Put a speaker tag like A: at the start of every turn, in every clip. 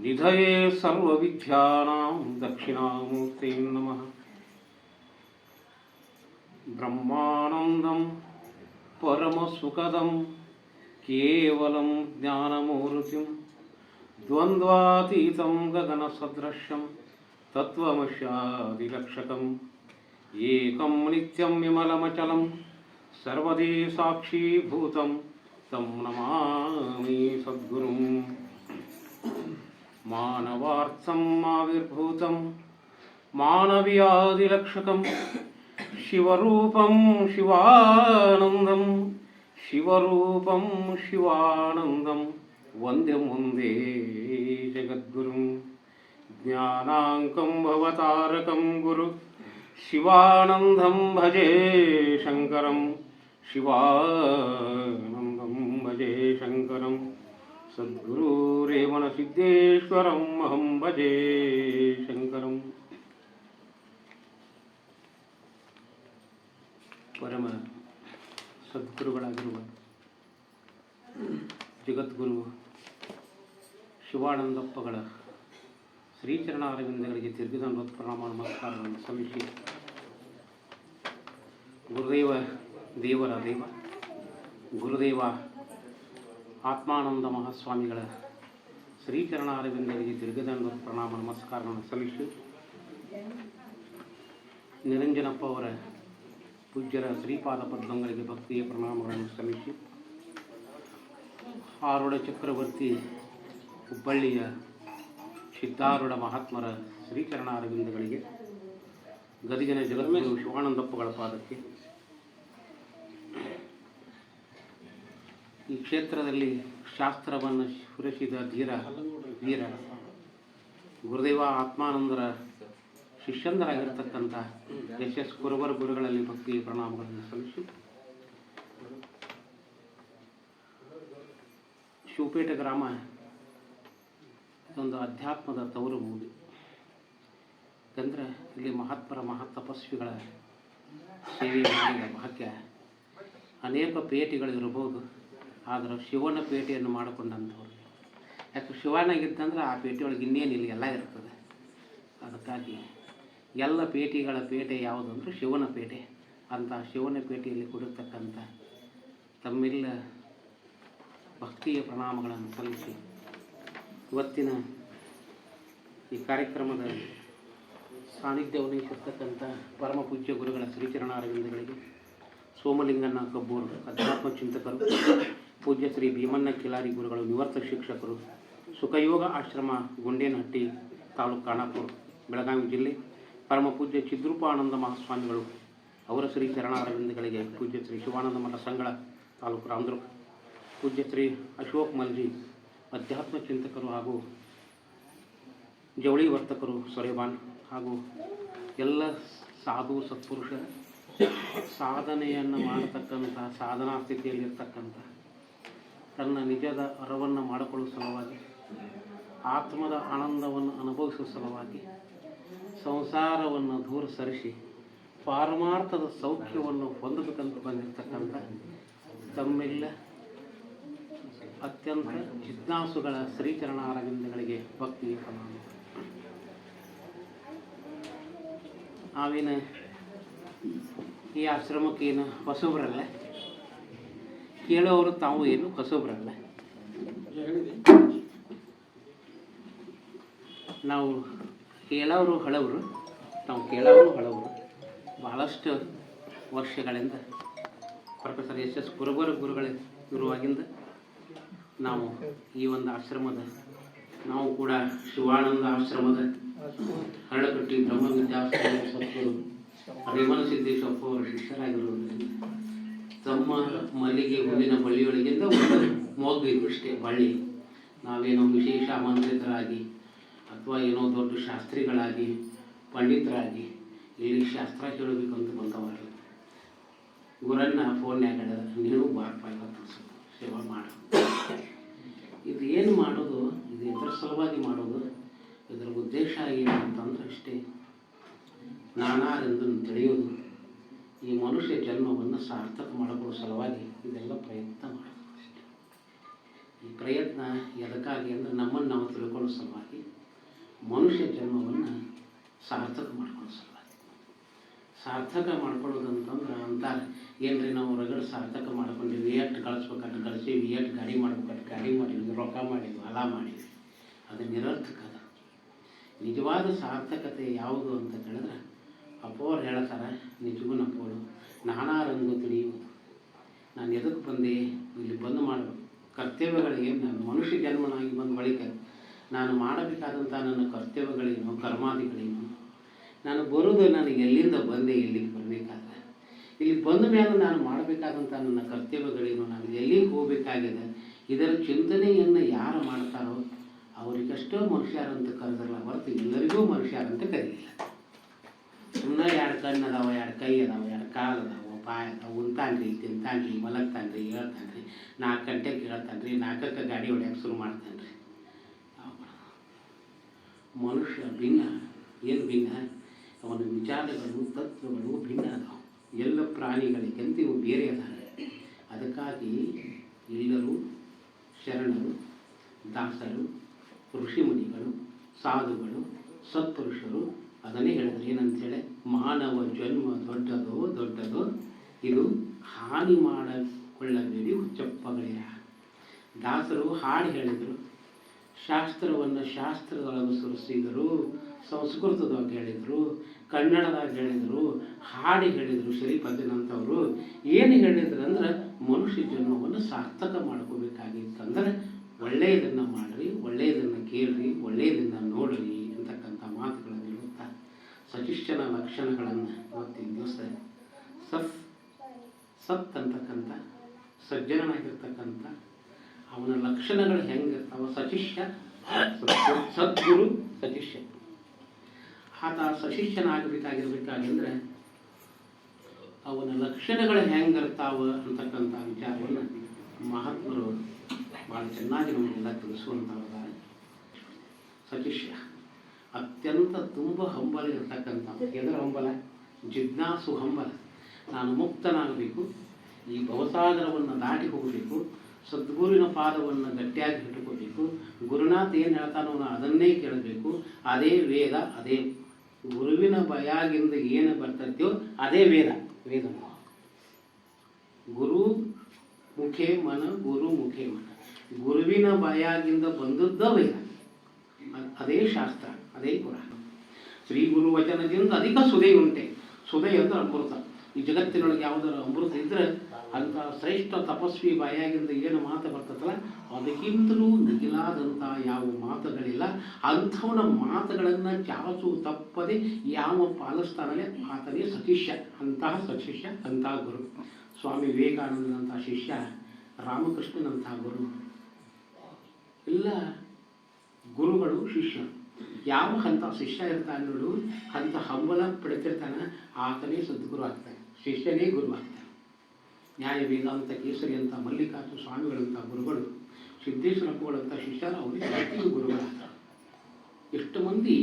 A: నిధయే సర్వవిద్యానాం దక్షిణామూర్తి నమ. బ్రహ్మానందం పరమసుఖదం కేవలం జ్ఞానమూర్తిం. ద్వంద్వాతీతం గగన సదృశ్యం తత్వమశాదిలక్షకం. ఏకం నిత్యం విమలమచలం సర్వదే సాక్షీభూతం తం నమామి సద్గురుం. మానవార్థం ఆవిర్భూతం మానవ్యాదిలక్షకం శివరూపం శివానందం శివరూపం శివానందం వంద్యం వందే జగద్గురుం. జ్ఞానాంకం భవతారకం గురు శివానందం భజే శంకరం శివానందం భజే శంకరం. సద్గురు सद्गुरुरेवणसिद्धेश्वरम् अहं भजे शङ्करम् ಪರಮ ಸದ್ಗುರುಗಳಾಗಿರುವ ಜಗದ್ಗುರು ಶಿವಾನಂದಪ್ಪಗಳ ಶ್ರೀಚರಣ ಅರವಿಂದಗಳಿಗೆ ದೀರ್ಘದಂಡ ಪ್ರಣಾಮ ನಮಸ್ಕಾರಗಳನ್ನು ಸಲ್ಲಿಸಿ ಗುರುದೇವ ದೇವರ ದೇವ ಗುರುದೇವ ಆತ್ಮಾನಂದ ಮಹಾಸ್ವಾಮಿಗಳ ಶ್ರೀಚರಣ ಅರವಿಂದರಿಗೆ ದೀರ್ಘದಂಡ ಪ್ರಣಾಮ ನಮಸ್ಕಾರಗಳನ್ನು ಸಲ್ಲಿಸಿ ನಿರಂಜನಪ್ಪ ಅವರ ಪೂಜ್ಯರ ಶ್ರೀಪಾದ ಪದ್ಮಗಳಿಗೆ ಭಕ್ತಿಯ ಪ್ರಣಾಮಗಳನ್ನು ಸಲ್ಲಿಸಿ ಆರುಡ ಚಕ್ರವರ್ತಿ ಹುಬ್ಬಳ್ಳಿಯ ಸಿದ್ಧಾರೂಢ ಮಹಾತ್ಮರ ಶ್ರೀಚರಣ ಅರವಿಂದಗಳಿಗೆ ಗದಿಗಿನ ಜಗದ್ಗುರು ಶಿವಾನಂದಪ್ಪಗಳ ಪಾದಕ್ಕೆ. ಈ ಕ್ಷೇತ್ರದಲ್ಲಿ ಶಾಸ್ತ್ರವನ್ನು ಸ್ಫುರಿಸಿದ ಧೀರ, ವೀರ, ಗುರುದೇವ ಆತ್ಮಾನಂದರ ಶಿಷ್ಯಂದರಾಗಿರ್ತಕ್ಕಂಥ ಎಸ್ ಎಸ್ ಕುರುಬರ ಗುರುಗಳಲ್ಲಿ ಭಕ್ತಿ ಪ್ರಣಾಮಗಳನ್ನು ಸಲ್ಲಿಸಿ. ಶಿವಪೇಟೆ ಗ್ರಾಮ ಇದೊಂದು ಅಧ್ಯಾತ್ಮದ ತವರು ಮೂಡಿ. ಯಾಕಂದ್ರೆ ಇಲ್ಲಿ ಮಹಾತ್ಮರ ಮಹಾತಪಸ್ವಿಗಳ ಸೇವೆ ಮಾಡಿದ ಭಾಗ್ಯ. ಅನೇಕ ಪೇಟೆಗಳು ಇರಬಹುದು. ಆದರೆ ಶಿವನ ಪೇಟೆಯನ್ನು ಮಾಡಿಕೊಂಡಂಥವ್ರು. ಯಾಕೆ ಶಿವನಾಗಿತ್ತಂದ್ರೆ ಆ ಪೇಟೆಯೊಳಗೆ ಇನ್ನೇನಿಲ್ಲ ಎಲ್ಲ ಇರ್ತದೆ. ಅದಕ್ಕಾಗಿ ಎಲ್ಲ ಪೇಟೆಗಳ ಪೇಟೆ ಯಾವುದಂದ್ರೆ ಶಿವನ ಪೇಟೆ. ಅಂತ ಶಿವನ ಪೇಟೆಯಲ್ಲಿ ಕೊಡಿರ್ತಕ್ಕಂಥ ತಮ್ಮೆಲ್ಲ ಭಕ್ತಿಯ ಪ್ರಣಾಮಗಳನ್ನು ಸಲ್ಲಿಸಿ ಇವತ್ತಿನ ಈ ಕಾರ್ಯಕ್ರಮದ ಸಾನ್ನಿಧ್ಯ ವಹಿಸಿರ್ತಕ್ಕಂಥ ಪರಮ ಪೂಜ್ಯ ಗುರುಗಳ ಶ್ರೀಚರಣ ಅರವಿಂದಗಳಿಗೆ ಸೋಮಲಿಂಗಣ್ಣ ಕಬ್ಬೂರು ಅಧ್ಯಾತ್ಮ ಚಿಂತಕರು ಪೂಜ್ಯ ಶ್ರೀ ಭೀಮಣ್ಣ ಕಿಲಾರಿ ಗುರುಗಳು ನಿವೃತ್ತ ಶಿಕ್ಷಕರು, ಸುಖಯೋಗ ಆಶ್ರಮ, ಗುಂಡೇನಹಟ್ಟಿ ತಾಲೂಕು ಖಾನಾಪುರ ಬೆಳಗಾವಿ ಜಿಲ್ಲೆ, ಪರಮ ಪೂಜ್ಯ ಚಿದ್ರೂಪಾನಂದ ಮಹಾಸ್ವಾಮಿಗಳು, ಅವರ ಶ್ರೀ ಚರಣ ಅರವಿಂದಗಳಿಗೆ ಪೂಜ್ಯ ಶ್ರೀ ಶಿವಾನಂದ ಮಠ ಸಂಗಳ ತಾಲೂಕು ರಾಮದುರ್ಗ, ಪೂಜ್ಯ ಶ್ರೀ ಅಶೋಕ್ ಮಲ್ಜಿ ಅಧ್ಯಾತ್ಮ ಚಿಂತಕರು ಹಾಗೂ ಜವಳಿ ವರ್ತಕರು ಸೊರೆಬಾನ್ ಹಾಗೂ ಎಲ್ಲ ಸಾಧು ಸತ್ಪುರುಷ ಸಾಧನೆಯನ್ನು ಮಾಡತಕ್ಕಂಥ ಸಾಧನಾ ಸ್ಥಿತಿಯಲ್ಲಿರ್ತಕ್ಕಂಥ ತನ್ನ ನಿಜದ ಅರವನ್ನು ಮಾಡಿಕೊಳ್ಳುವ ಸಲುವಾಗಿ, ಆತ್ಮದ ಆನಂದವನ್ನು ಅನುಭವಿಸುವ ಸಲುವಾಗಿ, ಸಂಸಾರವನ್ನು ದೂರ ಸರಿಸಿ, ಪಾರಮಾರ್ಥದ ಸೌಖ್ಯವನ್ನು ಹೊಂದಬೇಕಂತ ಬಂದಿರತಕ್ಕಂಥ ತಮ್ಮೆಲ್ಲ ಅತ್ಯಂತ ಜಿಜ್ಞಾಸುಗಳ ಶ್ರೀಚರಣ ಅರವಿಂದಗಳಿಗೆ ಭಕ್ತಿ ಸಮಾನ ಆವಿನ ಈ ಆಶ್ರಮಕ್ಕೇನು ಹೊಸಬ್ರಲ್ಲ ಕೇಳೋರು ತಾವು ಏನು ಕಸೋಬ್ರಲ್ಲ. ನಾವು ಕೇಳೋರು ಹಳವರು ನಾವು ಕೇಳೋರು ಹಳವರು. ಭಾಳಷ್ಟು ವರ್ಷಗಳಿಂದ ಪ್ರೊಫೆಸರ್ ಎಸ್ ಎಸ್ ಕುರುಬರ ಗುರುಗಳ ಗುರುವಾಗಿಂದ ನಾವು ಈ ಒಂದು ಆಶ್ರಮದ, ನಾವು ಕೂಡ ಶಿವಾನಂದ ಆಶ್ರಮದ ಹರಳಕಟ್ಟಿ ಬ್ರಹ್ಮ ವಿದ್ಯಾಶ್ರಮ ಹರಿಮನ ರೇವಣ ಸಿದ್ದೇಶ್ವಪ್ಪ ಅವರ ಶಿಷ್ಯರಾಗಿರುವುದರಿಂದ ತಮ್ಮ ಮಲ್ಲಿಗೆ ಹೂವಿನ ಬಳ್ಳಿಯೊಳಗಿಂದ ಒಂದು ಇದು ಅಷ್ಟೇ, ಬಳ್ಳಿ. ನಾವೇನೋ ವಿಶೇಷ ಆಮಂತ್ರಿತರಾಗಿ ಅಥವಾ ಏನೋ ದೊಡ್ಡ ಶಾಸ್ತ್ರಿಗಳಾಗಿ, ಪಂಡಿತರಾಗಿ ಇಲ್ಲಿ ಶಾಸ್ತ್ರ ಕೇಳಬೇಕು ಅಂತ ಬಂದವರಲ್ಲ. ಗುರನ್ನ ಫೋನ್ಯಾಗ ನೀನು ಬಾರಪ್ಪ ಇವತ್ತು ಸೇವಾ ಮಾಡು ಇದು ಏನು ಮಾಡೋದು? ಇದು ಇದರ ಸಲುವಾಗಿ ಮಾಡೋದು? ಇದರ ಉದ್ದೇಶ ಏನು ಅಂತಂದ್ರೆ ಅಷ್ಟೇ. ನಾನಾರೆಂದು ತಿಳಿಯೋದು. ಈ ಮನುಷ್ಯ ಜನ್ಮವನ್ನು ಸಾರ್ಥಕ ಮಾಡಿಕೊಳ್ಳೋ ಸಲುವಾಗಿ ಇದೆಲ್ಲ ಪ್ರಯತ್ನ ಮಾಡೋದು ಈ ಪ್ರಯತ್ನ ಎದಕ್ಕಾಗಿ ಅಂದರೆ ನಮ್ಮನ್ನು ನಾವು ತಿಳ್ಕೊಳ್ಳೋ ಸಲುವಾಗಿ ಮನುಷ್ಯ ಜನ್ಮವನ್ನು ಸಾರ್ಥಕ ಮಾಡ್ಕೊಳ್ಳೋ ಸಲುವಾಗಿ. ಸಾರ್ಥಕ ಮಾಡ್ಕೊಳ್ಳೋದು ಅಂತಂದ್ರೆ ಅಂತಾರೆ ಏನ್ರಿ ನಾವು ರಗಡ್ ಸಾರ್ಥಕ ಮಾಡ್ಕೊಂಡಿವಿ ಎಷ್ಟು ಗಳಿಸ್ಬೇಕಂತ ಗಳಿಸೀವಿ ಎಷ್ಟು ಗಾಡಿ ಮಾಡ್ಬೇಕಾದ್ರೆ ಗಾಡಿ ಮಾಡಿದ್ವಿ, ರೊಕ್ಕ ಮಾಡಿದ್ವಿ, ಹೊಲ ಮಾಡಿದ್ವಿ. ಅದು ನಿರರ್ಥಕ ಅದ. ನಿಜವಾದ ಸಾರ್ಥಕತೆ ಯಾವುದು ಅಂತ ಕೇಳಿದ್ರೆ ಅಪ್ಪೋರು ಹೇಳ್ತಾರೆ ನಿಜಗೂ ನಪ್ಪೋಳು. ನಾನಾ ರಂಗು ತಿಳಿಯು ನಾನು ಎದಕ್ಕೆ ಬಂದೆ? ಇಲ್ಲಿ ಬಂದು ಮಾಡಬೇಕು ಕರ್ತವ್ಯಗಳಿಗೆ ನಾನು ಮನುಷ್ಯ ಜನ್ಮನಾಗಿ ಬಂದ ಬಳಿಕ ನಾನು ಮಾಡಬೇಕಾದಂಥ ನನ್ನ ಕರ್ತವ್ಯಗಳೇನು, ಕರ್ಮಾದಿಗಳೇನು? ನಾನು ಬರೋದು ನನಗೆ ಎಲ್ಲಿಂದ ಬಂದೆ ಇಲ್ಲಿಗೆ ಬರಬೇಕಾದ ಇಲ್ಲಿ ಬಂದ ಮೇಲೆ ನಾನು ಮಾಡಬೇಕಾದಂಥ ನನ್ನ ಕರ್ತವ್ಯಗಳೇನು, ನಾನು ಎಲ್ಲಿಗೆ ಹೋಗಬೇಕಾಗಿದೆ? ಇದರ ಚಿಂತನೆಯನ್ನು ಯಾರು ಮಾಡ್ತಾರೋ, ಅವರಿಗಷ್ಟೋ ಮನುಷ್ಯರಂತ ಕರೆದಿಲ್ಲ ಹೊರತು ಎಲ್ಲರಿಗೂ ಮನುಷ್ಯರಂತ ಕರೀಲಿಲ್ಲ. ಕಣ್ಣು ಅದಾವ ಎರಡು ಕೈ ಅದಾವ ಎರಡು ಕಾಲು ಅದಾವ ಪಾಯ ಅದಾವ ಉಂತಾನ್ರಿ, ತಿಂತಾನ್ರಿ, ಮಲಗ್ತಾನ್ರಿ, ಹೇಳ್ತಾನ್ರಿ, ನಾಲ್ಕು ಗಂಟೆಗೆ ಹೇಳ್ತಾನ್ರಿ, ನಾಲ್ಕಕ್ಕೆ ಗಾಡಿ ಹೊಡ್ಯಕ್ಕೆ ಶುರು ಮಾಡ್ತಾನ್ರಿ. ಮನುಷ್ಯ ಭಿನ್ನ, ಏನು ಭಿನ್ನ? ಅವನ ವಿಚಾರಗಳು, ತತ್ವಗಳು ಭಿನ್ನ ಅದಾವ. ಎಲ್ಲ ಪ್ರಾಣಿಗಳಿಗಿಂತ ಇವು ಬೇರೆ ಅದಾವೆ. ಅದಕ್ಕಾಗಿ ಎಲ್ಲರೂ ಶರಣರು, ದಾಸರು, ಋಷಿಮುನಿಗಳು, ಸಾಧುಗಳು, ಸತ್ಪುರುಷರು ಅದನ್ನೇ ಹೇಳಿದ್ರು. ಏನಂತೇಳಿ ಮಾನವ ಜನ್ಮ ದೊಡ್ಡದು ದೊಡ್ಡದು ಇದು ಹಾನಿ ಮಾಡಿಕೊಳ್ಳಬೇಡಿ ಹುಚ್ಚಪ್ಪಗಳಿರ ದಾಸರು ಹಾಡು ಹೇಳಿದರು. ಶಾಸ್ತ್ರವನ್ನು ಶಾಸ್ತ್ರದೊಳಗೆ ಸುರಿಸಿದರು ಸಂಸ್ಕೃತದಾಗ ಹೇಳಿದರು. ಕನ್ನಡದಾಗ ಹೇಳಿದರು. ಹಾಡಿ ಹೇಳಿದರು ಶ್ರೀಪತಿನಂಥವರು ಏನು ಹೇಳಿದ್ರು ಅಂದ್ರೆ, ಮನುಷ್ಯ ಜನ್ಮವನ್ನು ಸಾರ್ಥಕ ಮಾಡ್ಕೋಬೇಕಾಗಿತ್ತಂದ್ರೆ, ಒಳ್ಳೆಯದನ್ನು ಮಾಡಿರಿ, ಒಳ್ಳೆಯದನ್ನು ಕೇಳ್ರಿ, ಒಳ್ಳೆಯದನ್ನು ನೋಡ್ರಿ. ಸಚಿಷ್ಯನ ಲಕ್ಷಣಗಳನ್ನು ಇವತ್ತಿನ ದಿವಸ ಸತ್ ಸತ್ ಅಂತಕ್ಕಂಥ, ಸಜ್ಜನನಾಗಿರ್ತಕ್ಕಂಥ, ಅವನ ಲಕ್ಷಣಗಳು ಹೆಂಗಿರ್ತಾವ ಸಚಿಷ್ಯ ಸದ್ಗುರು ಸಚಿಷ್ಯ ಆತ ಸಶಿಷ್ಯನಾಗಬೇಕಾಗಿರ್ಬೇಕಾಗಿದ್ರೆ ಅವನ ಲಕ್ಷಣಗಳು ಹೆಂಗಿರ್ತಾವ ಅಂತಕ್ಕಂಥ ವಿಚಾರವನ್ನು ಮಹಾತ್ಮರು ಭಾಳ ಚೆನ್ನಾಗಿ ನಮಗೆಲ್ಲ ತಿಳಿಸುವಂಥವ್ರು ಸಚಿಷ್ಯ ಅತ್ಯಂತ ತುಂಬ ಹಂಬಲ ಇರತಕ್ಕಂಥ, ಎದರ ಹಂಬಲ ಜಿಜ್ಞಾಸು ಹಂಬಲ ನಾನು ಮುಕ್ತನಾಗಬೇಕು. ಈ ಭವಸಾಗರವನ್ನು ದಾಟಿ ಹೋಗಬೇಕು. ಸದ್ಗುರುವಿನ ಪಾದವನ್ನು ಗಟ್ಟಿಯಾಗಿ ಇಟ್ಟುಕೋಬೇಕು ಗುರುನಾಥ್ ಏನು ಹೇಳ್ತಾನೋ ನಾನು ಅದನ್ನೇ ಕೇಳಬೇಕು. ಅದೇ ವೇದ, ಅದೇ ಗುರುವಿನ ಬಯಾಗಿಂದ ಏನು ಬರ್ತೈತೋ ಅದೇ ವೇದ ವೇದ ಗುರು ಮುಖೇ ಮನ, ಗುರು ಮುಖೇ ಮನ. ಗುರುವಿನ ಬಾಯಾಗಿಂದ ಬಂದದ್ದ ವೇದ. ಅದೇ ಶಾಸ್ತ್ರ. ಅದೇ ಶ್ರೀ ಗುರು ವಚನದಿಂದ ಅಧಿಕ ಸುದೆ ಉಂಟೆ ಸುದೆ ಅಂದ್ರೆ ಅಮೃತ. ಈ ಜಗತ್ತಿನೊಳಗೆ ಯಾವುದರ ಅಮೃತ ಇದ್ರೆ ಅಂತ ಶ್ರೇಷ್ಠ ತಪಸ್ವಿ ಬಾಯಾಗಿಂದ ಏನು ಮಾತು ಬರ್ತದಲ್ಲ, ಅದಕ್ಕಿಂತಲೂ ಮಿಗಿಲಾದಂಥ ಯಾವ ಮಾತುಗಳಿಲ್ಲ. ಅಂಥವನ ಮಾತುಗಳನ್ನು ಚಾಚು ತಪ್ಪದೆ ಯಾವ ಪಾಲಿಸ್ತಾನಲ್ಲೇ ಆತನೇ ಸತಿಷ್ಯ ಅಂತಹ ಸಶಿಷ್ಯ ಅಂತಹ ಗುರು. ಸ್ವಾಮಿ ವಿವೇಕಾನಂದನಂತಹ ಶಿಷ್ಯ ರಾಮಕೃಷ್ಣನಂತಹ ಗುರು. ಎಲ್ಲ ಗುರುಗಳು ಶಿಷ್ಯರು. ಯಾವ ಹಂತ ಶಿಷ್ಯ ಇರ್ತಾನೆ ನೋಡು ಹಂತ ಹಂಬಲ ಪಡೆತಿರ್ತಾನೆ, ಆತನೇ ಸದ್ಗುರು ಆಗ್ತಾನೆ, ಶಿಷ್ಯನೇ ಗುರು ಆಗ್ತಾನೆ. ನ್ಯಾಯ ವೇದಾಂತ ಕೇಸರಿ ಅಂತ, ಮಲ್ಲಿಕಾರ್ಜುನ ಸ್ವಾಮಿಗಳಂಥ ಗುರುಗಳು ಸಿದ್ದೇಶ್ವರಪ್ಪಗಳಂಥ ಶಿಷ್ಯರು ಅವರಿಗೆ ಜಗತ್ತಿಗೆ ಗುರುಗಳಾಗ್ತಾರೆ ಎಷ್ಟು ಮಂದಿ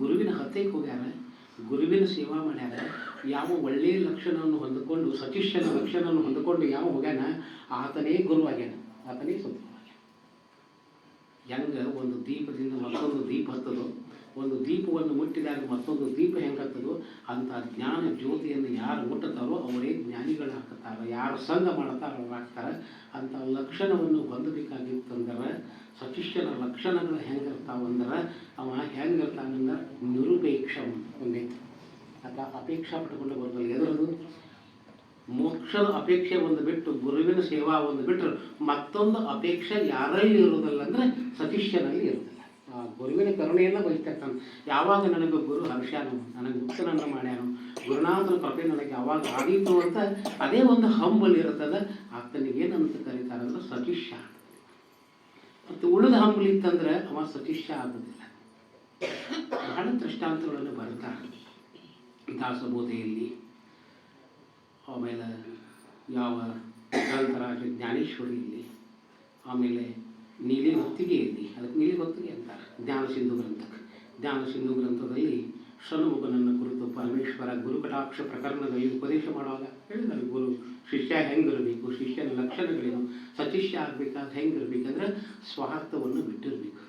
A: ಗುರುವಿನ ಹತ್ಯೆಗೆ ಹೋಗ್ಯಾರ, ಗುರುವಿನ ಸೇವಾ ಮಾಡ್ಯಾರ, ಯಾವ ಒಳ್ಳೆಯ ಲಕ್ಷಣವನ್ನು ಹೊಂದಿಕೊಂಡು ಸತಿಷ್ಯನ ಲಕ್ಷಣವನ್ನು ಹೊಂದಿಕೊಂಡು ಯಾವ ಹೋಗ್ಯಾನ, ಆತನೇ ಗುರುವಾಗ್ಯಾನ ಆತನೇ ಸದ್ಗುರು ಹೆಂಗೆ ಒಂದು ದೀಪದಿಂದ ಮತ್ತೊಂದು ದೀಪ ಹತ್ತದೋ ಒಂದು ದೀಪವನ್ನು ಮುಟ್ಟಿದಾಗ ಮತ್ತೊಂದು ದೀಪ ಹೆಂಗೆ ಅಂತ ಜ್ಞಾನ ಜ್ಯೋತಿಯನ್ನು ಯಾರು ಮುಟ್ಟುತ್ತಾರೋ ಅವರೇ ಜ್ಞಾನಿಗಳಾಗ್ತಾರೆ. ಯಾರು ಸಂಘ ಮಾಡ್ತಾರೋ ಅವ್ರು ಆಗ್ತಾರೆ ಅಂಥ ಲಕ್ಷಣವನ್ನು ಹೊಂದಬೇಕಾಗಿತ್ತಂದ್ರೆ ಸಚಿಷ್ಯನ ಲಕ್ಷಣಗಳು ಹೆಂಗಿರ್ತಾವಂದ್ರೆ ಅವ ಹೆಂಗಿರ್ತಾನಂದ್ರೆ ನಿರುಪೇಕ್ಷ ಒಂದೈತಿ ಅಥ ಅಪೇಕ್ಷಾ ಪಟ್ಕೊಂಡು ಬರಬಲ್ಲ ಎದುರದು. ಮೋಕ್ಷದ ಅಪೇಕ್ಷೆ ಒಂದು ಬಿಟ್ಟು ಗುರುವಿನ ಸೇವಾ ಒಂದು ಬಿಟ್ಟರು ಮತ್ತೊಂದು ಅಪೇಕ್ಷೆ ಯಾರಲ್ಲಿ ಇರೋದಿಲ್ಲ ಅಂದರೆ ಸತೀಶ್ಯನಲ್ಲಿ ಇರೋದಿಲ್ಲ ಗುರುವಿನ ಕರುಣೆಯನ್ನು ಬಯಸ್ತಿರ್ತಾನೆ ಯಾವಾಗ ನನಗೆ ಗುರು ಹರ್ಷಾನು, ನನಗೆ ಮುಕ್ತನನ್ನು ಮಾಡ್ಯಾನು, ಗುರುನಾಥನ ಕೃಪೆ ನನಗೆ ಯಾವಾಗ ಆದೀತು ಅಂತ ಅದೇ ಒಂದು ಹಂಬಲ್ ಇರ್ತದೆ. ಆತನಿಗೆ ಏನಂತ ಕರೀತಾರೆ ಅಂದ್ರೆ ಸತಿಷ್ಯ ಮತ್ತು ಉಳಿದ ಹಂಬಲ್ ಇತ್ತಂದ್ರೆ ಅವ ಸತೀಶ ಆಗೋದಿಲ್ಲ ಬಹಳ ದೃಷ್ಟಾಂತಗಳನ್ನು ಬರ್ತಾರೆ ದಾಸಬೋಧೆಯಲ್ಲಿ. ಆಮೇಲೆ ಯಾವ ಗ್ರಂಥರಾಜ ಜ್ಞಾನೇಶ್ವರಿಯಲ್ಲಿ. ಆಮೇಲೆ ನೀಲಿ ಹೊತ್ತಿಗೆಯಲ್ಲಿ ಅದಕ್ಕೆ ನೀಲಿ ಹೊತ್ತಿಗೆ ಅಂತಾರೆ ಜ್ಞಾನ ಸಿಂಧು ಗ್ರಂಥಕ್ಕೆ ಜ್ಞಾನ ಸಿಂಧು ಗ್ರಂಥದಲ್ಲಿ ಷಣ್ಮುಖನನ್ನು ಕುರಿತು ಪರಮೇಶ್ವರ ಗುರುಕಟಾಕ್ಷ ಪ್ರಕರಣದಲ್ಲಿ ಉಪದೇಶ ಮಾಡುವಾಗ ಹೇಳಿದ್ದಾರೆ ಗುರು, ಶಿಷ್ಯ ಹೆಂಗಿರಬೇಕು? ಶಿಷ್ಯನ ಲಕ್ಷಣಗಳೇನು? ಸತಿಷ್ಯ ಆಗಬೇಕಾದ್ರೆ ಹೆಂಗಿರಬೇಕಂದ್ರೆ ಸ್ವಾರ್ಥವನ್ನು ಬಿಟ್ಟಿರಬೇಕು.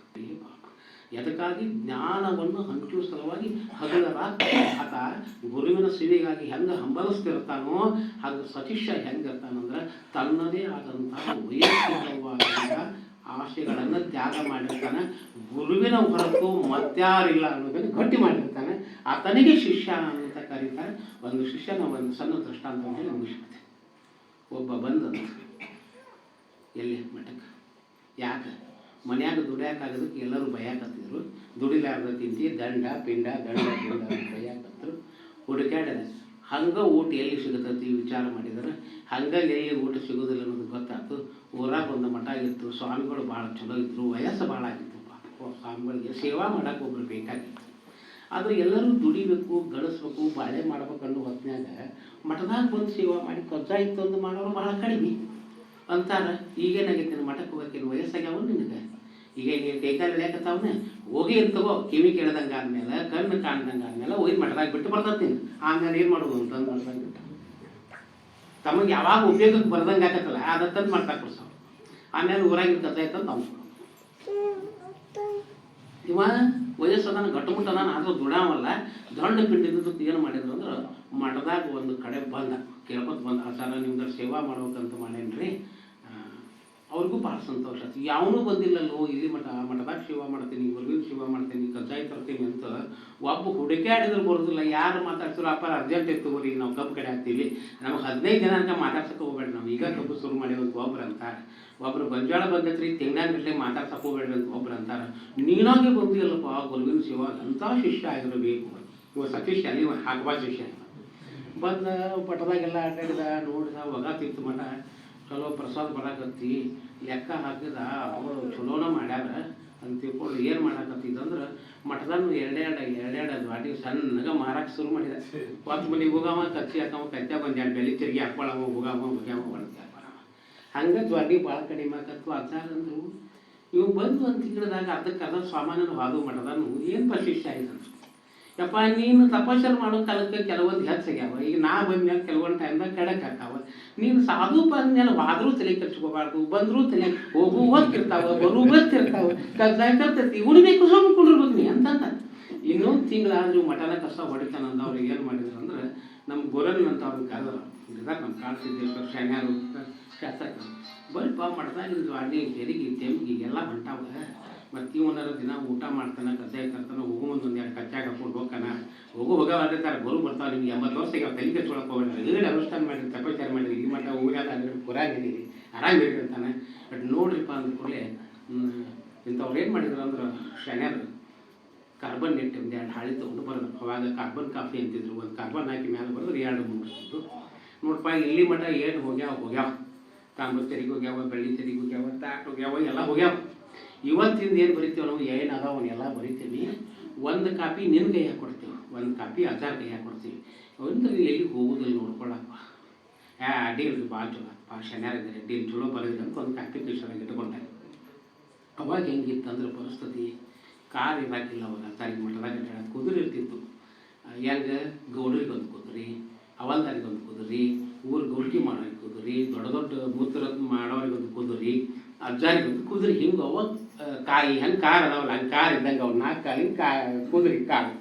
A: ಎದಕ್ಕಾಗಿ ಜ್ಞಾನವನ್ನು ಹಂಚುವ ಸಲುವಾಗಿ ಹಗಲ ರಾತ್ರಿ ಆತ ಗುರುವಿನ ಸೇವೆಗಾಗಿ ಹೆಂಗೆ ಹಂಬಲಿಸ್ತಿರ್ತಾನೋ, ಹಾಗೂ ಸತಿಷ್ಯ ಹೆಂಗಿರ್ತಾನಂದ್ರೆ ತನ್ನದೇ ಆದಂತಹ ವೈಯಕ್ತಿಕವಾದ ಆಶೆಗಳನ್ನು ತ್ಯಾಗ ಮಾಡಿರ್ತಾನೆ. ಗುರುವಿನ ಹೊರತು ಮತ್ತಾರಿಲ್ಲ ಅನ್ನೋದನ್ನು ಗಟ್ಟಿ ಮಾಡಿರ್ತಾನೆ. ಆತನಿಗೆ ಶಿಷ್ಯ ಅಂತ ಕರೀತಾರೆ. ಒಂದು ಶಿಷ್ಯನ ಒಂದು ಸಣ್ಣ ದೃಷ್ಟಾಂತ ಹೇಳಿ ಮುಗಿಸುತ್ತೆ ಒಬ್ಬ ಬಂದ ಎಲ್ಲಿ? ಮಠಕ್ಕೆ. ಯಾಕೆ? ಮನ್ಯಾಗ ದುಡಿಯಾಕಾಗೋದಕ್ಕೆ ಎಲ್ಲರೂ ಭಯಕತ್ತಿದ್ರು ದುಡಿಲಾರ್ದ ತಿಂತಿ ದಂಡ, ಪಿಂಡ, ದಂಡ ಅಂತ ಭಯಾಕತ್ತರು ಹುಡುಕ್ಯಾಡದ. ಹಂಗೆ ಊಟ ಎಲ್ಲಿ ಸಿಗತೈತಿ ವಿಚಾರ ಮಾಡಿದ್ರೆ. ಹಂಗೆ ಎಲ್ಲಿ ಊಟ ಸಿಗೋದಿಲ್ಲ ಅನ್ನೋದು ಗೊತ್ತಾಯ್ತು ಊರಾಗ ಒಂದು ಮಠ ಇತ್ತು ಸ್ವಾಮಿಗಳು ಭಾಳ ಚಲೋ ಇದ್ದರು ವಯಸ್ಸು ಭಾಳ ಆಗಿತ್ತು. ಸ್ವಾಮಿಗಳಿಗೆ ಸೇವಾ ಮಾಡೋಕೆ ಒಬ್ರು ಬೇಕಾಗಿತ್ತು. ಆದರೆ ಎಲ್ಲರೂ ದುಡಿಬೇಕು, ಗಳಿಸ್ಬೇಕು, ಬಾಳೆ ಮಾಡ್ಬೇಕು ಅನ್ನೋ ಹೊತ್ನ್ಯಾಗ ಮಠದಾಗ ಬಂದು ಸೇವಾ ಮಾಡಿ ಕಜ್ಜ ಇತ್ತು ಒಂದು ಮಾಡೋರು ಭಾಳ ಕಡಿಮೆ. ಅಂತಾರ ಈಗೇನಾಗೈತೆ ಮಠಕ್ಕೆ ಹೋಗಕ್ಕೆ ವಯಸ್ಸಾಗ್ಯಾವ ನಿನಗೆ? ಈಗ ಈಗ ಕೈಕಾಲು ಎಳ್ಯಾಕತ್ತಾವನೆ? ಹೋಗಿ ಇರ್ತವೋ ಕಿವಿ ಕೇಳ್ದಂಗೆ ಆದ್ಮೇಲೆ ಕಣ್ಣು ಕಾಣ್ದಂಗೆ ಆದ್ಮೇಲೆ ಒಯ್ದು ಮಠದಾಗ ಬಿಟ್ಟು ಬರ್ತತೀನಿ ಆಮೇಲೆ ಏನು ಮಾಡೋದು ಅಂತಂದು ಮಠದಾಗ ಬಿಟ್ಟು. ತಮಗೆ ಯಾವಾಗ ಉಪಯೋಗಕ್ಕೆ ಬರ್ದಂಗೆ ಆಗತ್ತಲ್ಲ ಅದತ್ತಂದು ಮಾಡ್ತಾ ಕೊಡ್ಸ ಆಮೇಲೆ ಊರಾಗಿನ ಕಥೆ ಆಯ್ತಂತ ಅವ್ನು. ಇವ ವಯಸ್ಸದಾನ ನಾನು ಆದರೂ ದುಡಾವಲ್ಲ ದೊಡ್ಡ ಪಿಂಡಿದ್ದಕ್ಕೆ ಏನು ಮಾಡಿದ್ರು ಅಂದ್ರೆ ಮಠದಾಗ ಒಂದು ಕಡೆ ಬಂದ ಕೇಳ್ಕೊತ ಬಂದ ಆಚಾರ ನಿಮ್ದು ಸೇವಾ ಮಾಡ್ಬೇಕಂತ ಮಾಡೇನ್ರಿ. ಆ, ಅವ್ರಿಗೂ ಭಾಳ ಸಂತೋಷ. ಆಯ್ತು ಯಾವನೂ ಬಂದಿಲ್ಲಲ್ಲೋ, ಇಲ್ಲಿ ಮಠ, ಮಠದಾಗ ಶಿವ ಮಾಡ್ತೀನಿ ಗುರುವಿನ ಶಿವ ಮಾಡ್ತೀನಿ, ಕಜ್ಜಾಯ ತರ್ತೀನಿ ಅಂತ ಒಬ್ಬ ಹುಡುಕಾಡಿದ್ರು ಬರೋದಿಲ್ಲ. ಯಾರು ಮಾತಾಡ್ತಿರೋ ಅಪ್ಪ ಅರ್ಜೆಂಟ್ ಇತ್ತು ಹೋಗ್ರಿ ನಾವು ಕಬ್ಬು ಕಡೆ ಹಾಕ್ತೀವಿ. ನಮ್ಗೆ ಹದಿನೈದು ದಿನ ಅಂತ ಮಾತಾಡ್ಸಕ್ಕೆ ಹೋಗ್ಬೇಡ ನಾವು. ಈಗ ಕಬ್ಬು ಶುರು ಮಾಡಿವಂತ ಒಬ್ರು ಅಂತಾರೆ. ಒಬ್ರು ಬಂಜಾಳ ಬಂದೈತ್ರಿ ತಿಂಗಳಾಗಟ್ಟಲೆ ಮಾತಾಡ್ಸಕ್ಕೆ ಹೋಗ್ಬೇಡ್ರಿ ಅಂತ ಒಬ್ರು ಅಂತಾರೆ. ನೀನಾಗೆ ಬಂದಿಲ್ಲಪ್ಪ ಗುರುವಿನ ಶಿವ ಅಂಥ ಶಿಷ್ಯ ಆಗಿರಬೇಕು ಇವ ಸತೀಶ್ ಅಲ್ಲಿ ಹಾಕಬಾರ್ದು ಶಿಷ್ಯ. ಬಂದ ಪಟದಾಗೆಲ್ಲ ಅಡ್ಡಾಡಿದ ನೋಡಿದ ಒಗ ತಿಂತು ಮಠ. ಚಲೋ ಪ್ರಸಾದ ಬರಾಕತ್ತಿ ಲೆಕ್ಕ ಹಾಕಿದ ಅವರು ಚಲೋನ ಮಾಡ್ಯಾರ. ಅಂತ ತಿಳ್ಕೊಂಡು ಏನು ಮಾಡಾಕತ್ತಿದ್ದಂದ್ರೆ ಮಠದನ್ನು ಎರಡೆರಡು ಎರಡೆರಡು ದ್ವಾಟಿ ಸಣ್ಣಗೆ ಮಾರಕ್ಕೆ ಶುರು ಮಾಡಿದ. ಒಂದು ಮನೆಗೆ ಹೋಗವ, ಕಚ್ಚಿ ಹಾಕವ ಕಚ್ಚ ಬಂದ ಎರಡು ಬೆಲೆ ತಿರುಗಿ ಹಾಕ್ಕೊಳವ, ಹೋಗವ ಹೋಗ್ಯಾವ ಹಾಕ್ಕೊಳವ. ಹಂಗೆ ದ್ವಾಟಿ ಭಾಳ ಕಡಿಮೆ ಆಕತ್ತು ಅಂದ್ರು ಇವು ಬಂದು ಅಂತ ತಿಂಗಳದಾಗ ಅದಕ್ಕೆ ಅದ ಸಾಮಾನ್ಯನ ಹಾದು ಮಠದನು ಏನು ಪ್ರಶಿಷ್ಟ ಆಯ್ತು ಯಪ್ಪ, ನೀನು ತಪಾಸಣೆ ಮಾಡೋ ಕಾಲಕ್ಕೆ ಕೆಲವೊಂದು ಹೆಚ್ಚಾಗ್ಯಾವ ಈಗ ನಾ ಬಂದ್ಮೇಲೆ ಕೆಲವೊಂದು ಟೈಮ್ದಾಗ ಕೆಡಕ್ಕೆ ಹಾಕಾವ ನೀನು ಸಾಧು ಬಂದ್ಮೇಲೆ ವಾದ್ರು ತಲೆ ಕೆಡ್ಸ್ಕೋಬಾರ್ದು, ಬಂದರೂ ತಲೆ ಹೋಗು ಹೋಗ್ತಿರ್ತಾವ ಬರು ಬರ್ತಿರ್ತಾವ ಕಜ್ಜಾಯ ಕರ್ತೈತಿ ಉಳಿಬೇಕು ಸುಮ್ಮನೆ ಕುಡಿರ್ಬೇಕು ನೀ ಅಂತಂದ. ಇನ್ನೊಂದು ತಿಂಗಳಾದ್ರೂ ಮಠನ ಕಸ ಹೊಡಿತಾನಂದ ಅವ್ರಿಗೆ ಏನು ಮಾಡಿದ್ರು ಅಂದ್ರೆ ನಮ್ಮ ಗೊರನ್ ಅಂತ ಅವ್ರಿಗೆ ಕರೆದ್ರ. ಇದಾಗ ನಮ್ಮ ಕಾಳು ಸಿದ್ದೇಶ್ವರ ಶಣ್ಯಾರು ಶಾಸಕ ಬಾ ಮಾಡ್ತಾ ಇದು ಅಡ್ಡಿ ಹೆರಿಗೆ ತೆಮ್ಮಿಗೆ ಎಲ್ಲ ಹೊಂಟಾವ. ಮತ್ತು ಒಂದರ ದಿನ ಊಟ ಮಾಡ್ತಾನೆ ಕಜ್ಜಾಯ ತರ್ತಾನೆ ಹೋಗೋ ಒಂದು ಎರಡು ಕಚ್ಚಾಗ ಹಾಕೊಂಡು ಹೋಗ್ತಾನೆ. ಹೋಗೋ ಹೋಗೋ ತರ ಬರು ಬರ್ತಾವೆ ನಿಮ್ಗೆ. ಎಂಬತ್ತು ವರ್ಷ ಈಗ ತಲೆ ಕೆಚ್ಚೊಳಕ್ಕೆ ಹೋಗ್ಬೇಡ್ರಿ ಏಳು ಅನುಷ್ಠಾನ ಮಾಡಿರಿ ತಪಚಾರ ಮಾಡಿರಿ ಈ ಮಠ ಊರಾಗ ಅಂದ್ರೆ ಪುರಾಗಿರಿ ಆರಾಮಿರಿ ಅಂತಾನೆ. ಬಟ್ ನೋಡ್ರಿಪ್ಪ ಅಂದ ಕೂಡಲೇ ಇಂಥವ್ರು ಏನು ಮಾಡಿದ್ರು ಅಂದ್ರೆ ಶಣ್ಯರು ಕಾರ್ಬನ್ ನೆಟ್ ಒಂದು ಎರಡು ಹಾಳಿ ತೊಗೊಂಡು ಬರೋದು. ಅವಾಗ ಕಾರ್ಬನ್ ಕಾಫಿ ಅಂತಿದ್ರು. ಒಂದು ಕಾರ್ಬನ್ ಹಾಕಿ ಮೇಲೆ ಬರೋದು, ಎರಡು ಮೂರು ನೋಡಪ್ಪ ಇಲ್ಲಿ ಮಠ ಏನು ಹೋಗ್ಯಾವ? ಹೋಗ್ಯಾವ. ತಾಮ್ರ ತೆರಿಗೆ ಹೋಗ್ಯಾವ, ಬೆಳ್ಳಿ ತೆರಿಗೆ ಹೋಗ್ಯಾವ, ತಾಟ್ ಹೋಗ್ಯಾವ, ಎಲ್ಲ ಹೋಗ್ಯಾವ. ಇವತ್ತಿಂದ ಏನು ಬರಿತೀವಿ ನಾವು? ಏನು ಅದಾವ ಎಲ್ಲ ಬರಿತೀವಿ ಒಂದು ಕಾಪಿ ನಿನ್ನ ಕೈ ಹಾಕೊಡ್ತೀವಿ ಒಂದು ಕಾಪಿ ಅಚಾರ ಕೈ ಹಾಕೊಡ್ತೀವಿ ಒಂದು ಎಲ್ಲಿ ಹೋಗೋದಿಲ್ಲ ನೋಡ್ಕೊಳಪ್ಪ. ಅಡ್ಡಿ ಅಡ್ಡಿಲ್ರಿ ಭಾಳ ಚಲೋ ಭಾಳ ಶನ್ಯಾರಿದ್ದಾರೆ ಅಡ್ಡಿಲ್ ಚಲೋ ಬರೋದಿಲ್ಲ ಅಂತ ಒಂದು ಕಾಪಿ ಕಿಶನಾಗ ಇಟ್ಕೊಂಡೆ. ಅವಾಗ ಹೆಂಗಿತ್ತಂದ್ರೆ ಪರಿಸ್ಥಿತಿ? ಕಾರ್ ಇರಾಕಿಲ್ಲ ಅವಾಗ. ತಾರಿಗೆ ಮಠದಾಗ ಕುದುರೆ ಇರ್ತಿತ್ತು. ಹೆಂಗೆ ಗೌಡರಿಗೆ ಒಂದು ಕುದುರೆ ಅವಲ್ದಾರಿಗೆ ಒಂದು ಕುದುರೆ, ಊರು ಗೌಲ್ಟಿ ಮಾಡೋರಿಗೆ ಕುದುರೆ, ದೊಡ್ಡ ದೊಡ್ಡ ಮೂತ್ರ ಮಾಡೋರಿಗೆ ಒಂದು ಕುದುರೆ ಬಂದು ಕುದುರೆ ಹಿಂಗೆ ಅವ ಕಾಯಿ ಹೆಂಗೆ ಕಾರ್ ಅದಾವಲ್ಲ ಹಂಗೆ ಕಾರ್ ಇದ್ದಂಗೆ ಅವ್ರು ನಾಲ್ಕು ಹಿಂಗೆ ಕಾ ಕುದುರೆ ಕಾರು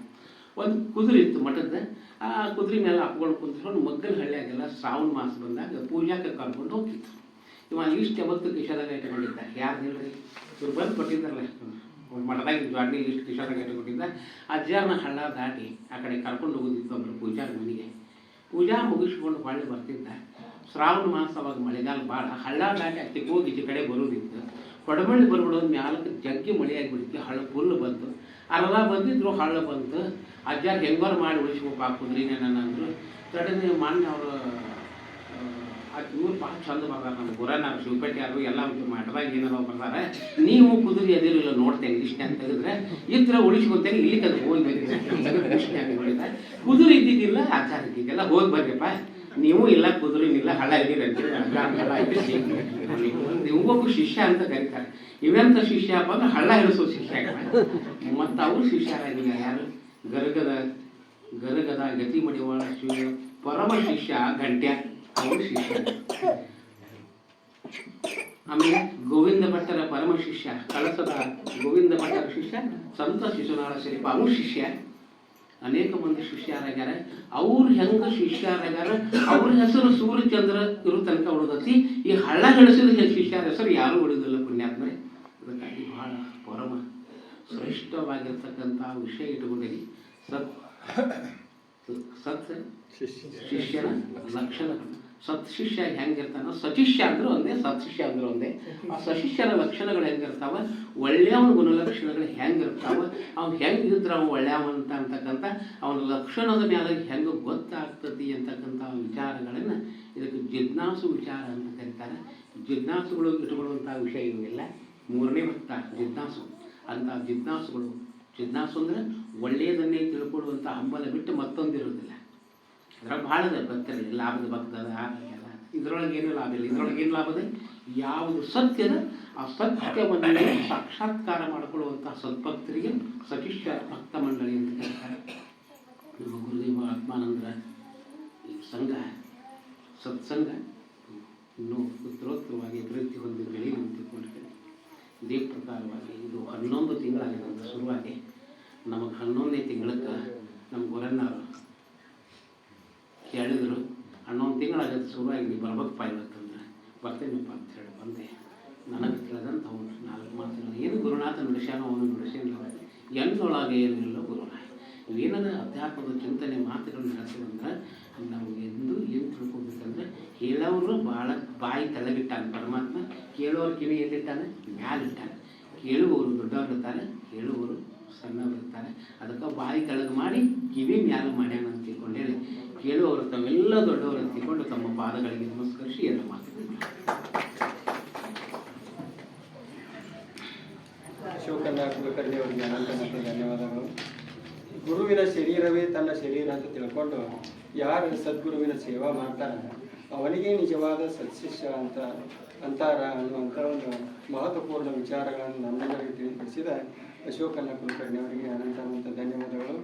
A: ಒಂದು ಕುದುರೆ ಇತ್ತು ಮಠದ ಆ ಕುದುರೆ ಮೇಲೆ ಹಪ್ಕೊಂಡು ಕುಂತ್ಕೊಂಡು ಮಗ್ಗಲ ಹಳ್ಳಿಯಾಗೆಲ್ಲ ಶ್ರಾವಣ ಮಾಸ ಬಂದಾಗ ಪೂಜಾಕ್ಕೆ ಕರ್ಕೊಂಡು ಹೋಗ್ತಿತ್ತು ಇವ ಇಷ್ಟು ಯಾವತ್ತು ಕಿಶಾದಾಗ ಇಟ್ಕೊಂಡಿದ್ದ ಯಾರು ಹೇಳ್ರಿ ಇವ್ರು ಬಂದು ಕೊಟ್ಟಿದ್ದಾರಲ್ಲ ಮಠದಾಗ ಜಾಡ್ನಿ ಇಷ್ಟು ಕಿಶಾದಾಗ ಇಟ್ಕೊಂಡಿದ್ದ ಅಜ್ಜಾರನ ಹಳ್ಳ ದಾಟಿ ಆ ಕಡೆ ಕರ್ಕೊಂಡು ಹೋಗೋದಿತ್ತು ಅಂದ್ರೆ ಪೂಜಾರ ಮನೆಗೆ ಪೂಜಾ ಮುಗಿಸ್ಕೊಂಡು ಹೊಳ್ಳಿ ಬರ್ತಿದ್ದ ಶ್ರಾವಣ ಮಾಸ ಅವಾಗ ಮಳೆಗಾಲ ಭಾಳ ಹಳ್ಳ ದಾಟಿ ಅತ್ತಿಗೆ ಹೋಗಿ ಈ ಕಡೆ ಬರೋದಿತ್ತು ಕೊಡಮಳ್ಳಿ ಬರ್ಬಿಡೋದು ಮ್ಯಾಲಕ್ಕೆ ಜಗ್ಗಿ ಮಳೆ ಆಗಿಬಿಡುತ್ತೆ ಹಳ್ಳ ಫುಲ್ ಬಂತು. ಅರ್ಧ ಬಂದಿದ್ರು, ಹಳ್ಳ ಬಂತು. ಅಜ್ಜಾರ್ ಹೆಂಗಾರು ಮಾಡಿ ಉಳಿಸ್ಬೇಕು ಆ ನಾನು ಅಂದರು ತಡನೆ ಮಾನ್ಯ ಅವರು ಇವ್ರು ಭಾಳ ಚಂದ ಬರ್ತಾರೆ ನಮ್ಮ ಗುರನಾರು ಶಿವಪೇಟೆ ಯಾರು ಎಲ್ಲ ಮಠದಾಗ ಏನಾರ ಬರ್ತಾರೆ ನೀವು ಕುದುರೆ ಎದಿರಿಲ್ಲ ನೋಡ್ತೇನೆ ಇಷ್ಟ ಅಂತ ಹೇಳಿದ್ರೆ, ಇದ್ರ ಉಳಿಸ್ಕೊತೇನೆ ಇಲ್ಲಿ ಕದ ಹೋಗಿ ನೋಡಿದ ಕುದುರೆ ಇದ್ದಿದ್ದಿಲ್ಲ ಆಚಾರ ಇದ್ದಿದ್ದಿಲ್ಲ, ಹೋಗಿ ಬರ್ರಿಪ್ಪ. ನೀವು ಇಲ್ಲ ಕುದುರೆ ಇಲ್ಲ ಹಳ್ಳ ಇದ್ದೀರಿ ಅಂತ ಹಳ್ಳ ನೀವು ಒಬ್ಬೊಬ್ಬ ಶಿಷ್ಯ ಅಂತ ಕರೀತಾರೆ. ಇವೆಂತ ಶಿಷ್ಯ ಅಪ್ಪ ಅಂದ್ರೆ ಹಳ್ಳ ಇಳಿಸೋ ಶಿಷ್ಯ ಮತ್ತು ಅವ್ರು ಶಿಷ್ಯರಾಗಿಲ್ಲ ಯಾರು? ಗರಗದ ಗರಗದ ಗತಿ ಮಡಿವಾಳ ಶಿವ ಪರಮ ಶಿಷ್ಯ ಗಂಟ್ಯ ಅವರು ಶಿಷ್ಯ. ಆಮೇಲೆ ಗೋವಿಂದ ಭಟ್ಟರ ಪರಮ ಶಿಷ್ಯ, ಕಳಸದ ಗೋವಿಂದ ಭಟ್ಟರ ಶಿಷ್ಯ, ಸಂತ ಶಿಶುನಾಳ ಶರೀಫ ಅವರು ಶಿಷ್ಯ. ಅನೇಕ ಮಂದಿ ಶಿಷ್ಯರಾಗ್ಯಾರ. ಅವ್ರು ಹೆಂಗ ಶಿಷ್ಯರಾಗ್ಯಾರ? ಅವ್ರ ಹೆಸರು ಸೂರ್ಯಚಂದ್ರ ಇರೋ ತನಕ ಉಳಿದತಿ. ಈ ಹಳ್ಳ ಗಳಿಸಿದ ಶಿಷ್ಯರ ಹೆಸರು ಯಾರು ಉಳಿದಿಲ್ಲ ಪುಣ್ಯಾತ್ಮರೆ. ಅದಕ್ಕಾಗಿ ಬಹಳ ಪರಮ ಶ್ರೇಷ್ಠವಾಗಿರ್ತಕ್ಕಂಥ ವಿಷಯ ಇಟ್ಕೊಂಡಿರಿ ಸತ್ ಸತ್ ಶಿಷ್ಯನ ಲಕ್ಷಣಗಳು ಸತ್ ಶಿಷ್ಯ ಹೆಂಗಿರ್ತಾನ ಸಶಿಷ್ಯ ಅಂದ್ರೆ ಒಂದೇ ಸತ್ಶಿಷ್ಯ ಅಂದ್ರೆ ಒಂದೇ. ಆ ಸಶಿಷ್ಯನ ಲಕ್ಷಣಗಳು ಹೆಂಗಿರ್ತಾವ? ಒಳ್ಳೆಯವನ ಗುಣಲಕ್ಷಣಗಳು ಹೆಂಗಿರ್ತಾವ? ಅವ್ನು ಹೆಂಗಿದ್ರ ಅವ ಒಳ್ಳೆಯವ ಅಂತ ಅಂತಕ್ಕಂಥ ಅವನ ಲಕ್ಷಣದ ಮೇಲೆ ಹೆಂಗೆ ಗೊತ್ತಾಗ್ತತಿ ಅಂತಕ್ಕಂಥ ವಿಚಾರಗಳನ್ನು ಇದಕ್ಕೆ ಜಿಜ್ಞಾಸು ವಿಚಾರ ಅಂತ ಕರೀತಾರೆ. ಜಿಜ್ಞಾಸುಗಳು ಇಟ್ಕೊಳ್ಳುವಂಥ ವಿಷಯ ಇವೆಲ್ಲ ಮೂರನೇ ಭಕ್ತ ಜಿಜ್ಞಾಸು. ಅಂತ ಜಿಜ್ಞಾಸುಗಳು ಜಿಜ್ಞಾಸು ಅಂದ್ರೆ ಒಳ್ಳೆಯದನ್ನೇ ತಿಳ್ಕೊಳ್ಳುವಂಥ ಹಂಬಲ ಬಿಟ್ಟು ಮತ್ತೊಂದಿರೋದಿಲ್ಲ ಅದ್ರಾಗ ಭಾಳ ಇದೆ ಲಾಭದ ಭಕ್ತದ ಇದರೊಳಗೆ ಏನು ಲಾಭ ಇಲ್ಲ. ಇದ್ರೊಳಗೆ ಏನು ಲಾಭ ಇದೆ? ಯಾವುದು ಸತ್ಯದ, ಆ ಸತ್ಯವನ್ನು ಸಾಕ್ಷಾತ್ಕಾರ ಮಾಡಿಕೊಳ್ಳುವಂತಹ ಸದ್ಭಕ್ತರಿಗೆ ಸಶಿಷ್ಯ ಭಕ್ತ ಮಂಡಳಿ ಅಂತ ಕರೀತಾರೆ ನಮ್ಮ ಗುರುದೇವ ಆತ್ಮಾನಂದರ ಈ ಸಂಘ ಸತ್ಸಂಗ ಇನ್ನೂ ಉತ್ತರೋತ್ತರವಾಗಿ ಅಭಿವೃದ್ಧಿ ಹೊಂದಿ ಬೆಳೆಯಲು ಅಂತ ತಿಳ್ಕೊಂಡಿದ್ದೇನೆ. ಇದೇ ಪ್ರಕಾರವಾಗಿ ಇದು ಹನ್ನೊಂದು ತಿಂಗಳಾಗಿದೆ ಶುರುವಾಗಿ. ನಮಗೆ ಹನ್ನೊಂದನೇ ತಿಂಗಳಕ್ಕೆ ನಮ್ಮ ಗುರಣ್ಣವರು ಹೇಳಿದ್ರು, ಹನ್ನೊಂದು ತಿಂಗಳಾಗತ್ತೆ ಶುರುವಾಗಿ ನೀವು ಬರ್ಬೇಕಪ್ಪ ಇವತ್ತಂದ್ರೆ. ಬರ್ತೇನಪ್ಪ ಅಂತ ಹೇಳಿ ಬಂದೆ. ನನಗೆ ತಿಳಿದಂತ ಅವನು ನಾಲ್ಕು ಮಾತಿನ ಏನು ಗುರುನಾಥ ನುಡಿಸ್ಯಾನ ಅವನು ನುಡಿಸಿಲ್ಲ ಎನ್ನೊಳಗೆ ಏನಿಲ್ಲ ಗುರುನಾಥ ಇವೇನದ ಅಧ್ಯಾತ್ಮದ ಚಿಂತನೆ ಮಾತುಗಳನ್ನ ಹೇಳ್ತೀವಂದ್ರೆ, ನಾವು ಎಂದು ಏನು ತಿಳ್ಕೊಬೇಕಂದ್ರೆ, ಹೇಳೋರು ಭಾಳ ಬಾಯಿ ತಲೆಗಿಟ್ಟಾನೆ ಪರಮಾತ್ಮ ಕೇಳೋರು ಕಿವಿ ಎಲ್ಲಿಟ್ಟಾನೆ? ಮ್ಯಾಲಿಟ್ಟಾನೆ. ಕೇಳುವವರು ದೊಡ್ಡವರಿರ್ತಾರೆ ಕೇಳುವವರು ಸಣ್ಣವರಿರ್ತಾರೆ. ಅದಕ್ಕೆ ಬಾಯಿ ಕೆಳಗೆ ಮಾಡಿ, ಕಿವಿ ಮ್ಯಾಲ ಮಾಡ್ಯಾನ ಅಂತ ತಿಳ್ಕೊಂಡು ಹೇಳಿ. ಕೇಳುವವರು ತಮ್ಮೆಲ್ಲ ತಿಳ್ಕೊಂಡು ತಮ್ಮ ಪಾದಗಳಿಗೆ ನಮಸ್ಕರಿಸಿ ಎಲ್ಲ ಮಾತುಗಳು
B: ಅಶೋಕಣ್ಣ ಕುಲಕರ್ಣಿ ಅವರಿಗೆ ಅನಂತ ಮತ್ತು ಧನ್ಯವಾದಗಳು. ಗುರುವಿನ ಶರೀರವೇ ತನ್ನ ಶರೀರ ಅಂತ ತಿಳ್ಕೊಂಡು ಯಾರು ಸದ್ಗುರುವಿನ ಸೇವಾ ಮಾಡ್ತಾರೆ ಅವನಿಗೆ ನಿಜವಾದ ಸತ್ಶಿಷ್ಯ ಅಂತ ಅಂತಾರ ಅನ್ನುವಂಥ ಒಂದು ಮಹತ್ವಪೂರ್ಣ ವಿಚಾರಗಳನ್ನು ನಮ್ಮೆಲ್ಲರಿಗೆ ತಿಳಿಪಡಿಸಿದ ಅಶೋಕಣ್ಣ ಕುಲಕರ್ಣಿ ಅವರಿಗೆ ಅನಂತ ಅನಂತ ಧನ್ಯವಾದಗಳು.